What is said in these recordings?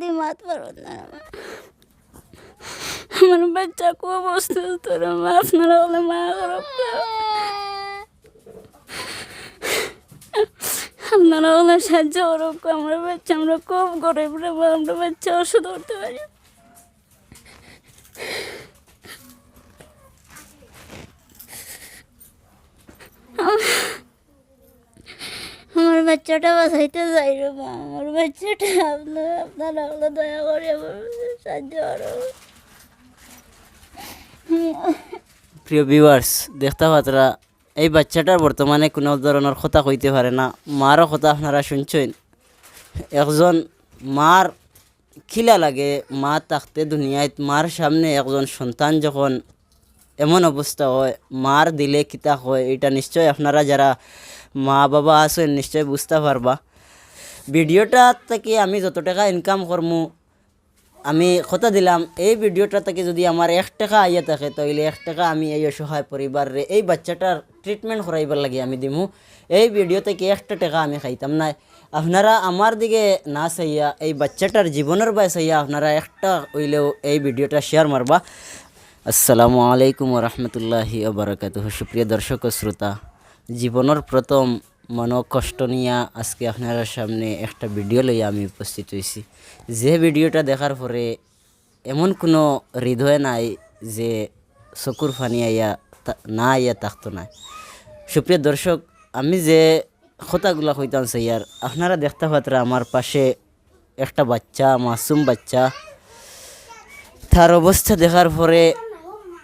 দিয়ে মাত পারব না আমার। বাচ্চা খুব অসুস্থ রে মা আপনারা বলে মা আপনারা বলে সাহায্য করুক, আমার বাচ্চা, আমরা খুব গরিব রে, আমরা বাচ্চা ওষুধ করতে পারি না। বাচ্চাটা বাঁচাইতে চাই রে মা। আমার বাচ্চাটা আপনার আপনার আল্লাহ দয়া করে আমার সাহায্য করো। প্রিয় ভিউয়ার্স দেখতে পাত্রা, এই বাচ্চাটার বর্তমানে কোনো ধরনের কথা কইতে পারে না। মারও কথা আপনারা শুনছেন। একজন মার খিলা লাগে, মা থাকতে দুনিয়ায় মার সামনে একজন সন্তান যখন এমন অবস্থা হয়, মার দিলে কিতা হয়, এটা নিশ্চয় আপনারা যারা মা বাবা আছেন নিশ্চয় বুঝতে পারবা। ভিডিওটা থেকে আমি যত টাকা ইনকাম করমু, আমি কথা দিলাম, এই ভিডিওটা থেকে যদি আমার এক টাকা আইয়া থাকে তাহলে এক টাকা আমি এই অসহায় পরিবারে এই বাচ্চাটার ট্রিটমেন্ট করাইবার লাগে আমি দিমু। এই ভিডিও থেকে একটা টাকা আমি খাইতাম না। আপনারা আমার দিকে না চাইয়া, এই বাচ্চাটার জীবনের বাই চাইয়া আপনারা একটা হইলেও এই ভিডিওটা শেয়ার মারবা। আসসালামু আলাইকুম রহমতুল্লাহি ওবরাকাত সুপ্রিয় দর্শক শ্রোতা জীবনের প্রথম মন কষ্ট নিয়ে আজকে আপনার সামনে একটা ভিডিও লইয়া আমি উপস্থিত হয়েছি যে ভিডিওটা দেখার পরে এমন কোনো হৃদয় নাই যে চকুর ফানি আইয়া না আইয়া থাকতো না সুপ্রিয় দর্শক, আমি যে কথাগুলা কইতাম ইয়ার আপনারা দেখতে পাত্রা আমার পাশে একটা বাচ্চা, মাসুম বাচ্চা। তার অবস্থা দেখার পরে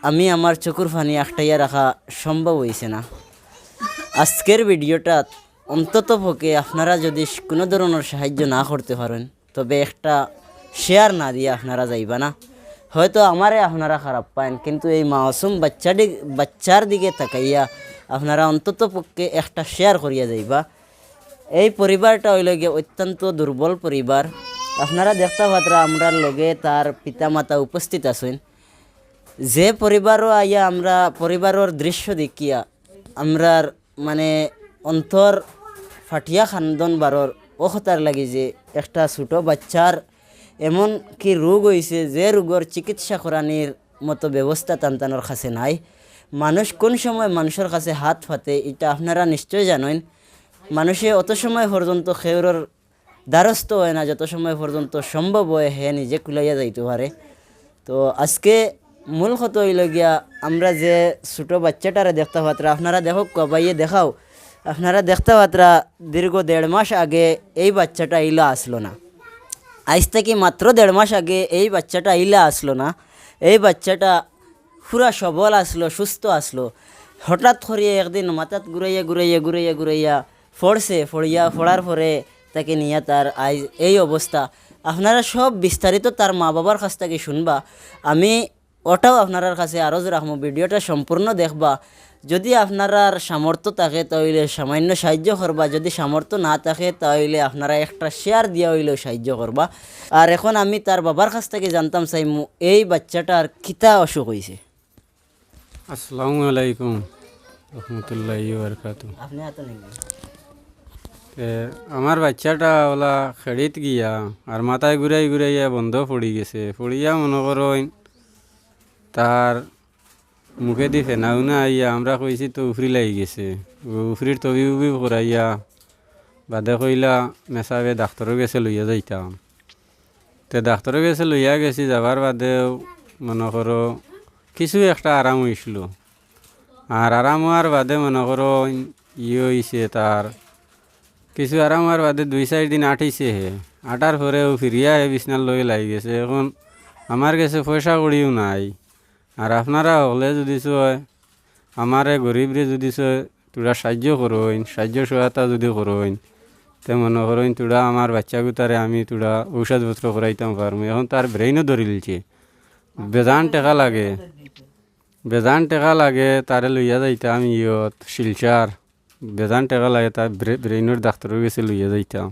আমি আমার চকুর ফানি আটটাইয়া রাখা সম্ভব হয়েছে না। আজকের ভিডিওটা অন্তত পক্ষে আপনারা যদি কোনো ধরনের সাহায্য না করতে পারেন, তবে একটা শেয়ার না দিয়ে আপনারা যাইবা না। হয়তো আমারে আপনারা খারাপ পান কিন্তু এই মাসুম বাচ্চাটি বাচ্চার দিকে তাকাইয়া আপনারা অন্তত পক্ষে একটা শেয়ার করিয়া যাইবা। এই পরিবারটা হইল গিয়ে অত্যন্ত দুর্বল পরিবার। আপনারা দেখতে পাত্রা আমরার লগে তার পিতা মাতা উপস্থিত আছেন। যে পরিবারও আইয়া আমরা পরিবারের দৃশ্য দেখিয়া আমরার মানে অন্তর ফাটিয়া খান্দন বারর অখতার লাগি যে একটা ছোট বাচ্চার এমন কি রোগ হয়েছে যে রোগের চিকিৎসা করানির মতো ব্যবস্থা তান্তানোর কাছে নাই। মানুষ কোন সময় মানুষের কাছে হাত ফাতে এটা আপনারা নিশ্চয় জানেন। মানুষে অত সময় পর্যন্ত খেউরের দ্বারস্থ হয় না, যত সময় পর্যন্ত সম্ভব হয় হে নিজে কুলাইয়া যাইতে পারে তো আজকে মূল কত হইল গিয়া, আমরা যে ছোটো বাচ্চাটারে দেখতে পাত্রা, আপনারা দেখো কবাইয়ে দেখাও। আপনারা দেখতে পাত্রা, দীর্ঘ দেড় মাস আগে এই বাচ্চাটা ইলা আসলো না। আজ থেকে মাত্র দেড় মাস আগে এই বাচ্চাটা ইলা আসলো না। এই বাচ্চাটা পুরা সবল আসলো, সুস্থ আসলো। হঠাৎ করে একদিন মাথাত ঘুরাইয়া ঘুরাইয়া ঘুরাইয়া ঘুরাইয়া ফড়ছে, ফড়িয়া, ফড়ার পরে তাকে নিয়ে তার আজ এই অবস্থা। আপনারা সব বিস্তারিত তার মা বাবার কাছ থেকে শুনবা। আমি ওটাও আপনার কাছে আরও রাখব ভিডিওটা সম্পূর্ণ দেখবা। যদি আপনার সামর্থ্য থাকে তাহলে সামান্য সাহায্য করবা। যদি সামর্থ্য না থাকে তাহলে আপনারা একটা শেয়ার দিয়া হইলেও সাহায্য করবা। আর এখন আমি তার বাবার কাছ থেকে জানতাম চাইমু এই বাচ্চাটার কিতা অসুখ হয়েছে আসসালামু আলাইকুম রহমতুল্লাহ আপনি আমার বাচ্চাটা ওলা খেড়িত গিয়া আর মাথায় ঘুরাই ঘুরাইয়া বন্ধ পড়ি গেছে। পড়িয়া মনে করেন তার মুখে দি ফেনা উনা আইয়া, আমরা কইছি তো উফরি লাগি গেছে। উফরির তবি উবি করাইয়া বাদে কইলা, মেসাবে ডাক্তরের গেছে, লইয়া যাইতাম। তে ডাক্তরের গেছে, লইয়া গেছি, যাবার বাদেও মনে করো কিছু একটা আরাম হয়েছিল আর আরাম হওয়ার বাদে মনে করো ইয়ে হয়েছে তার, কিছু আরাম হওয়ার বাদে দুই চার দিন আটিছে হে। আটার পরেও ফিরিয়া হে, বিছনার লই লাগি গেছে। এখন আমার কাছে পয়সা কড়িও নাই। আর আপনারা হলে যদি চয় আমারে গরিবরে যদি চয় তোরা সাহায্য করইন সাহায্য সহায়তা যদি করইন তে মনে করইন তোরা আমার বাচ্চা গুতারে আমি তোরা ঔষধপত্র করাইতাম পারব এখন তার ব্রেইনও ধরিলছে বেজান টেকা লাগে। বেজান টেকা লাগে তারে লইয়া যাইতাম ইয়ত শিলচার বেজান টেকা লাগে তার ব্রেইনের ডাক্তারের গেছে লইয়া যাইতাম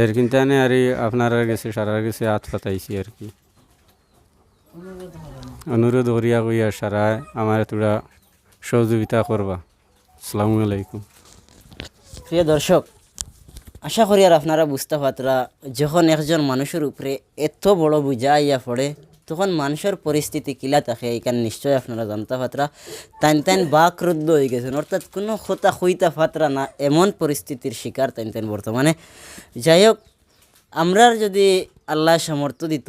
এর কিন্তু আর আপনার গেছে সারার গেছে, হাত পাতাইছি আর কি। অনুরোধ করিয়া কইয়া সারায় আমার তোরা সহযোগিতা করবা। আসসালামু আলাইকুম। প্রিয় দর্শক, আশা করি আর আপনারা বুঝতে পারতরা, যখন একজন মানুষের উপরে এত বড় বোঝা ইয়া পড়ে, তখন মানুষের পরিস্থিতি কিলা থাকে এইখানে নিশ্চয় আপনারা জানতে পারতরা। তাইন তাইন বাক রুদ্ধ হয়ে গেছেন, অর্থাৎ কোনো কথা হইতা ফাতরা না, এমন পরিস্থিতির শিকার তাইন তাইন বর্তমানে। যাই হোক, আমরার যদি আল্লাহ সামর্থ্য দিত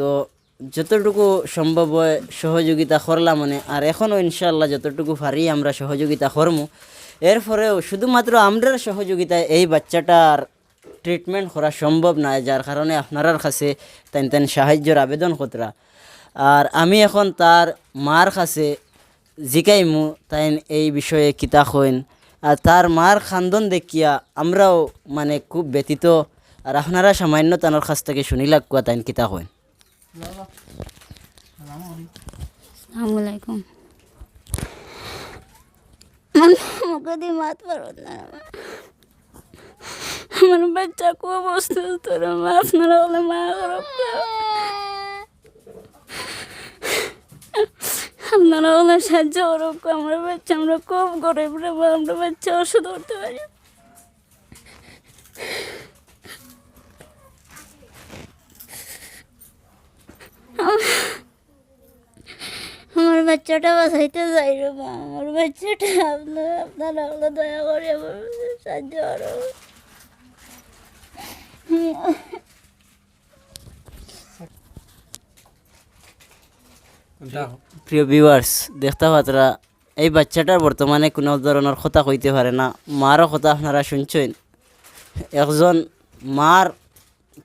যতটুকু সম্ভব হয় সহযোগিতা করলাম মানে। আর এখনও ইনশাল্লাহ যতটুকু পারি আমরা সহযোগিতা করমু। এরপরেও শুধুমাত্র আমরার সহযোগিতায় এই বাচ্চাটার ট্রিটমেন্ট করা সম্ভব নয় যার কারণে আপনার কাছে তেন তেন সাহায্যের আবেদন কতরা। আর আমি এখন তার মার কাছে জিকাইমু তাই এই বিষয়ে কিতা হইন আর তার মার খান্দন দেখিয়া আমরাও মানে খুব ব্যতীত আর আপনারা সামান্য তানোর কাছ থেকে শুনি লাগুয়া তাইন কিতা হইন আসসালামু আলাইকুম আমাকে দিয়ে মাত না আমার বাচ্চা খুব অসুস্থ রে মা আপনারা হলে মা খারাপ আপনারা হলে সাহায্য করো আমার বাচ্চা আমরা খুব গরিব আমরা বাচ্চা ওষুধ করতে পারি আমার বাচ্চাটা বাঁচাইতে চাই রে মা। আমার বাচ্চাটা আপনার, আপনারা হলো দয়া করে আমার সাহায্য করো। প্রিয় ভিউয়ার্স দেখতে পাত্রা এই বাচ্চাটার বর্তমানে কোনো ধরনের কথা কইতে পারে না। মারও কথা আপনারা শুনছেন। একজন মার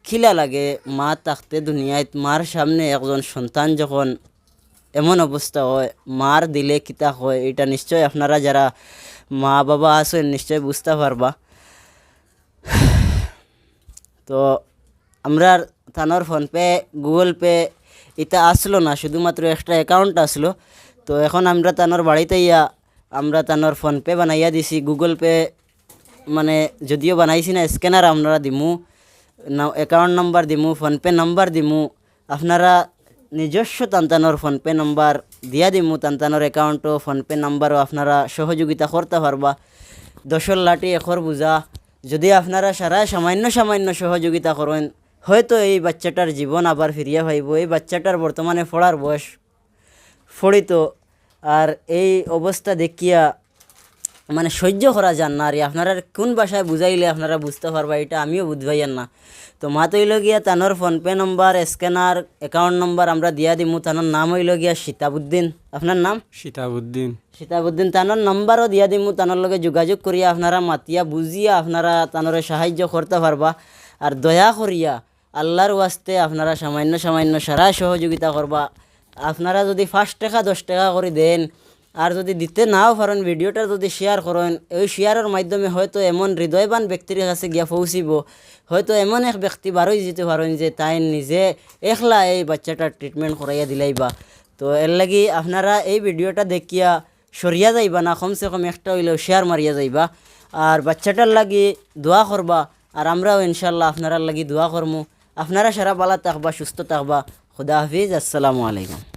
খিলা লাগে, মা থাকতে দুনিয়ায় মার সামনে একজন সন্তান যখন এমন অবস্থা হয় মার দিলে কিতা হয় এটা নিশ্চয় আপনারা যারা মা বাবা আছেন, নিশ্চয় বুঝতে পারবা। তো আমরা থানোর ফোনপে গুগল পে এটা আসলো না, শুধুমাত্র একটা অ্যাকাউন্ট আসলো। তো এখন আমরা তানোর বাড়িতে ইয়া, আমরা তানোর ফোনপে বানাইয়া দিছি গুগল পে মানে যদিও বানাইছি না স্ক্যানার আপনারা দিমু। অ্যাকাউন্ট নাম্বার দিমু ফোনপে নাম্বার দিমু। আপনারা নিজস্ব তান্তানোর ফোনপে নাম্বার দিয়া দিমু তান্তানোর অ্যাকাউন্টও ফোনপে নাম্বারও আপনারা সহযোগিতা করতে পারবা। দশর লাঠি, এখর বুঝা যদি আপনারা সারা সামান্য সামান্য সহযোগিতা করেন, হয়তো এই বাচ্চাটার জীবন আবার ফিরিয়া পাইব। এই বাচ্চাটার বর্তমানে পড়ার বয়স ফড়িত। আর এই অবস্থা দেখিয়া মানে সহ্য করা যান না আর আপনারা কোন ভাষায় বুঝাইলে আপনারা বুঝতে পারবা এটা আমিও বুঝবাইয়ান না। তো মা তো হইল গিয়া Tanore PhonePe number scanner account number আমরা দিয়া দিমু। তানোর নাম হইল গিয়া সীতাবুদ্দিন। আপনার নাম? সীতাবুদ্দিন। সীতাবুদ্দিন তানোর নম্বরও দিয়া দিমু। তানোর লগে যোগাযোগ করিয়া আপনারা মাতিয়া বুঝিয়া আপনারা তানোরে সাহায্য করতে পারবা। আর দয়া করিয়া আল্লাহর ওয়াস্তে আপনারা সামান্য সামান্য সারা সহযোগিতা করবা। আপনারা যদি পাঁচ টাকা দশ টাকা করে দেন আর যদি দিতে নাও পারেন ভিডিওটা যদি শেয়ার করেন ওই শেয়ারের মাধ্যমে হয়তো এমন হৃদয়বান ব্যক্তির কাছে গিয়া পৌঁছিব। হয়তো এমন এক ব্যক্তি বারোই যেতে পারেন যে তাই নিজে একলা এই বাচ্চাটার ট্রিটমেন্ট করাইয়া দিলাইবা। তো এর লাগি আপনারা এই ভিডিওটা দেখিয়া সরিয়া যাইবা না কমসে কম একটা হইলেও শেয়ার মারিয়া যাইবা। আর বাচ্চাটার লাগি দোয়া করবা আর আমরাও ইনশাল্লাহ আপনারার লাগি দোয়া করমু। আপনারা সারা বালা থাকবা, সুস্থ থাকবা। খুদা হাফিজ, আসসালামু আলাইকুম।